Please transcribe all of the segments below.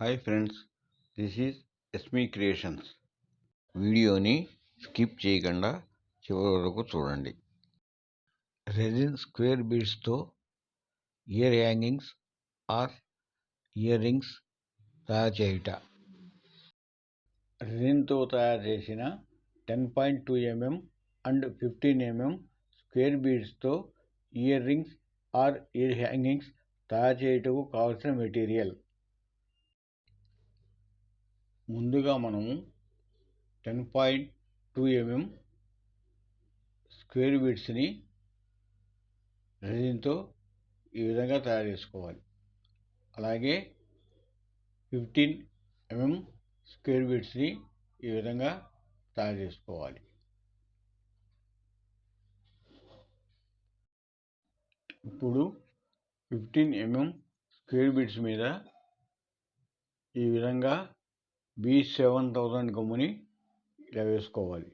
Hi friends this is Esmee creations వీడియోని స్కిప్ చేయకుండా చివరి వరకు చూడండి. రెజిన్ స్క్వేర్ బీడ్స్తో ear hangings or earrings తయారు చేయుట. రెజిన్తో తయారు చేసిన ten point two mm and fifteen mm square బీడ్స్తో earrings or ear hangings తయారు చేయుటకు కావలసిన మెటీరియల్ ముందుగా మనము ten point two MM square బీడ్స్ని రెజిన్తో ఈ విధంగా తయారు చేసుకోవాలి. అలాగే ఫిఫ్టీన్ ఎంఎం స్క్వేర్ బీడ్స్ని ఈ విధంగా తయారు చేసుకోవాలి. ఇప్పుడు ఫిఫ్టీన్ ఎంఎం స్క్వేర్ బీడ్స్ మీద ఈ విధంగా బి సెవెన్ థౌజండ్ గమ్ముని ఇలా వేసుకోవాలి.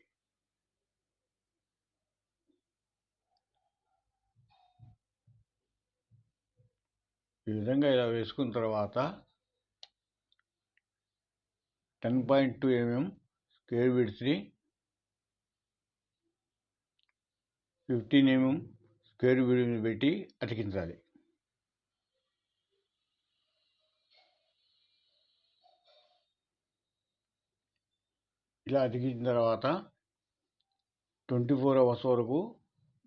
ఈ విధంగా ఇలా వేసుకున్న తర్వాత ten point two MM square బీడ్స్ని ఫిఫ్టీన్ ఎంఎం స్క్వేర్ విడిని పెట్టి అతికించాలి. ఇలా అతికించిన తర్వాత ట్వంటీ ఫోర్ అవర్స్ వరకు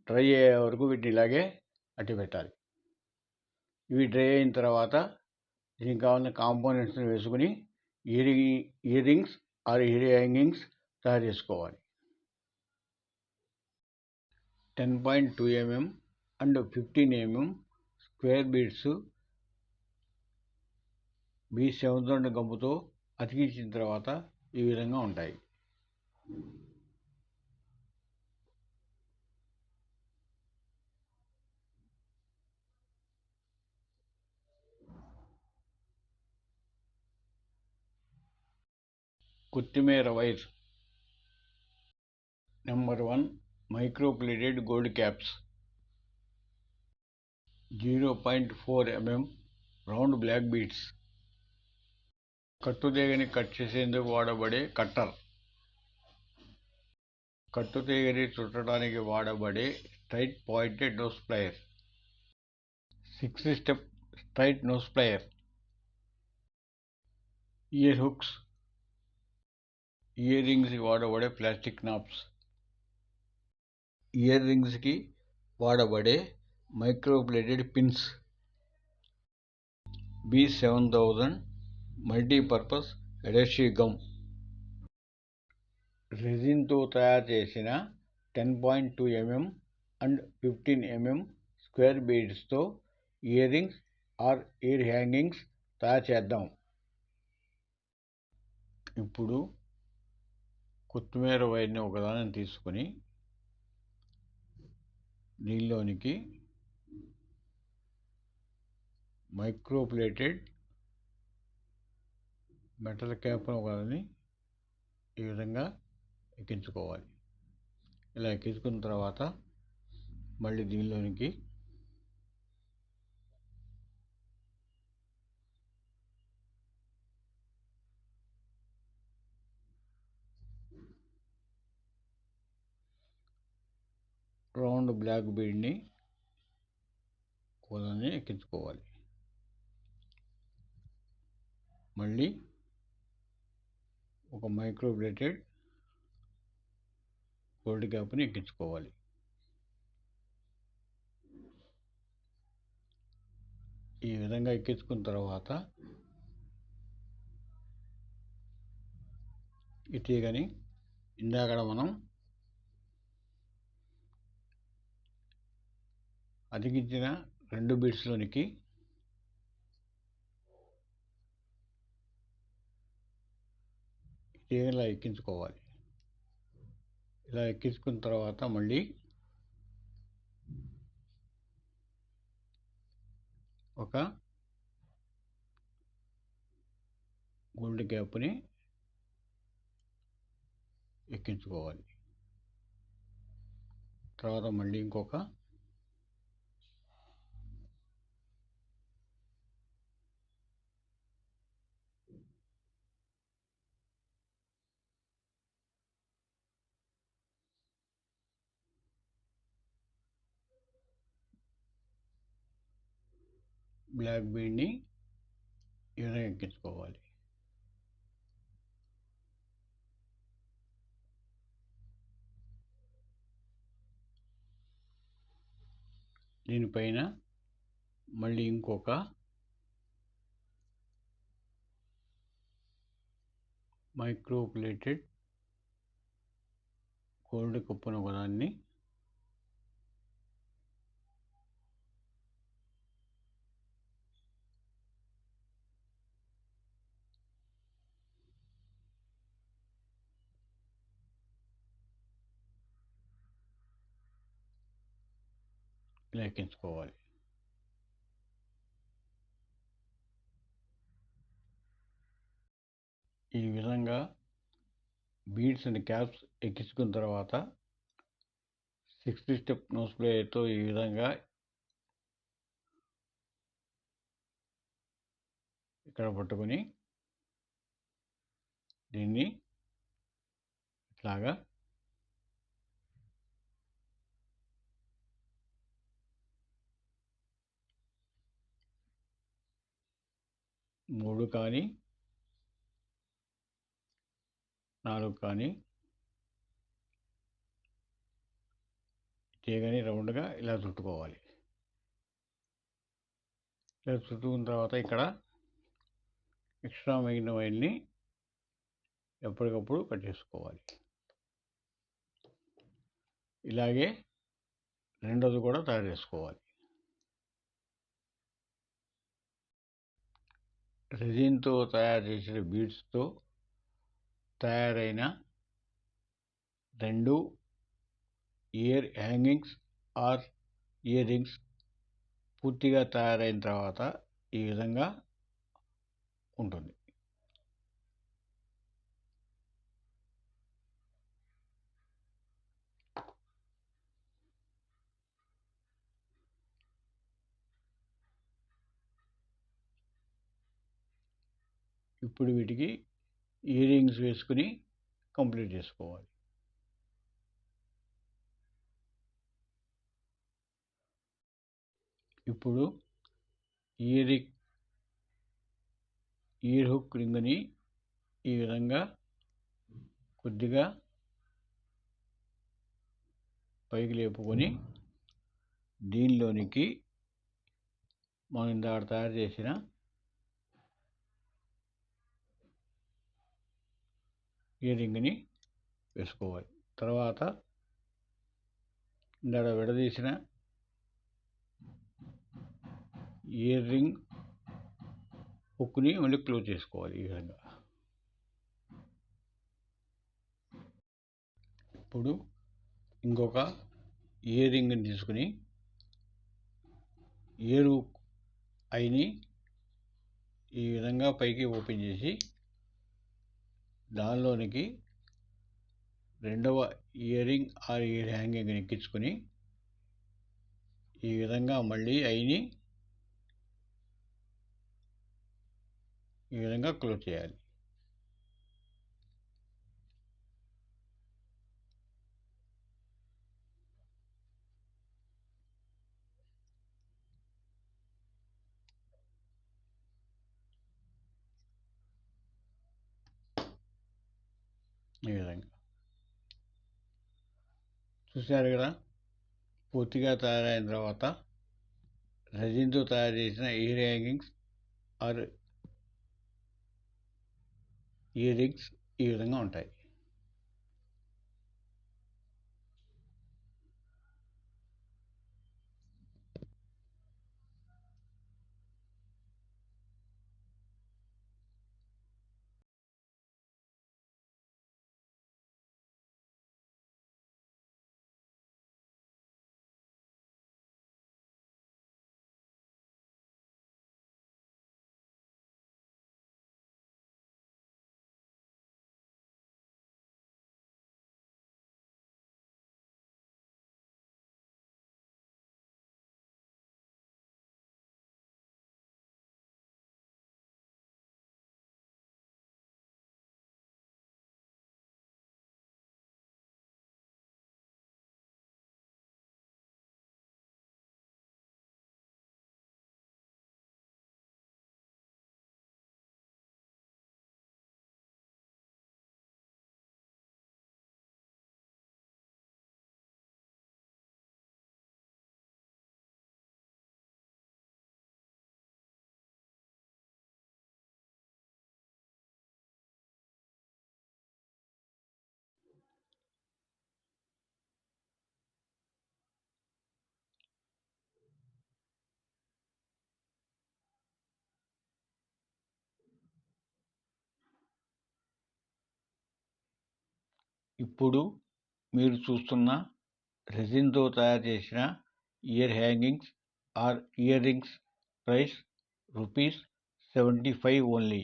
డ్రై అయ్యే వరకు వీటిని ఇలాగే అట్టి పెట్టాలి. ఇవి డ్రై అయిన తర్వాత దీనికి కావాల్సిన కాంపోనెంట్స్ని వేసుకుని ear earrings or ear hangings తయారు చేసుకోవాలి. Ten point two mm and fifteen mm square beads B seven గమ్ముతో అతికించిన తర్వాత ఈ విధంగా ఉంటాయి. కొత్తిమీర wire. Number one microplated gold caps zero point four mm round black beads కట్టుదేగని cut చేసేందుకు వాడబడే కట్టర్ కట్టుతీగని చుట్టడానికి వాడబడే straight pointed nose plier. Six step straight nose plier. Ear hooks. Ear రింగ్స్కి వాడబడే ప్లాస్టిక్ నాప్స్. ఇయర్ రింగ్స్కి వాడబడే microplated pins. B seven thousand multipurpose adhesive gum. రెజిన్తో తయారు చేసిన ten point two mm and fifteen mm square బీడ్స్తో earrings or ear hangings తయారు చేద్దాం. ఇప్పుడు కొత్తిమీర వైర్ని ఒకదాన్ని తీసుకొని దీనిలోనికి మైక్రోప్లేటెడ్ మెటల్ క్యాప్ ఒకదాన్ని ఈ విధంగా ఎక్కించుకోవాలి. ఇలా ఎక్కించుకున్న తర్వాత మళ్ళీ దీనిలోనికి రౌండ్ బ్లాక్ బీడ్ని కోదాన్ని ఎక్కించుకోవాలి. మళ్ళీ ఒక మైక్రోబ్లేటెడ్ గోల్డ్ క్యాప్ని ఎక్కించుకోవాలి. ఈ విధంగా ఎక్కించుకున్న తర్వాత ఈ తీగని ఇందాక మనం అతికించిన రెండు బీడ్స్లోనికి తీగలా ఎక్కించుకోవాలి. ఇలా ఎక్కించుకున్న తర్వాత మళ్ళీ ఒక గోల్డ్ క్యాప్ని ఎక్కించుకోవాలి. తర్వాత మళ్ళీ ఇంకొక బ్లాక్ బీన్ని ఈ ఎక్కించుకోవాలి దీనిపైన మళ్ళీ ఇంకొక మైక్రోప్లేటెడ్ గోల్డ్ కప్పును ఒకదాన్ని ఎక్కించుకోవాలి ఈ విధంగా బీడ్స్ అండ్ క్యాప్స్ ఎక్కించుకున్న తర్వాత సిక్స్త్ స్టెప్ నోస్ ప్లేయర్తో ఈ విధంగా ఇక్కడ పట్టుకొని దీన్ని ఇట్లాగా మూడు కానీ నాలుగు కానీ తీగని రౌండ్గా ఇలా చుట్టుకోవాలి. ఇలా చుట్టుకున్న తర్వాత ఇక్కడ ఎక్స్ట్రా మిగిలిన వైర్ని ఎప్పటికప్పుడు కట్ చేసుకోవాలి. ఇలాగే రెండోది కూడా తయారు చేసుకోవాలి. రెజిన్తో తయారు చేసిన బీడ్స్తో తయారైన రెండు ear hangings or earrings పూర్తిగా తయారైన తర్వాత ఈ విధంగా ఉంటుంది. ఇప్పుడు వీటికి ఇయర్ రింగ్స్ వేసుకుని కంప్లీట్ చేసుకోవాలి. ఇప్పుడు ఇయర్ ఇయర్ హుక్ రింగ్ని ఈ విధంగా కొద్దిగా పైకి లేపుకొని దీనిలోనికి మనం ఇందాక తయారు చేసిన ఇయర్ రింగ్ని వేసుకోవాలి. తర్వాత ఇందాక విడదీసిన ఇయర్ రింగ్ హుక్ని మళ్ళీ క్లోజ్ చేసుకోవాలి ఈ విధంగా. ఇప్పుడు ఇంకొక ఇయర్ రింగ్ని తీసుకుని ఇయర్ హుక్ అయిని ఈ విధంగా పైకి ఓపెన్ చేసి దానిలోనికి రెండవ earring or ear hanging ఎక్కించుకొని ఈ విధంగా మళ్ళీ అయిని ఈ విధంగా క్లోజ్ చేయాలి. ఈ విధంగా. చూశారు కదా? పూర్తిగా తయారైన తర్వాత రజిన్తో తయారు చేసిన ear hangings or earrings ఈ విధంగా ఉంటాయి. ఇప్పుడు మీరు చూస్తున్న రెజిన్తో తయారు చేసిన ear hangings or earrings price rupees seventy five only.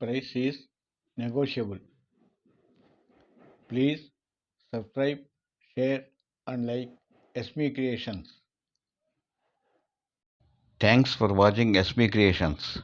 Price is negotiable. Please subscribe, share and like SME Creations. Thanks for watching SME Creations.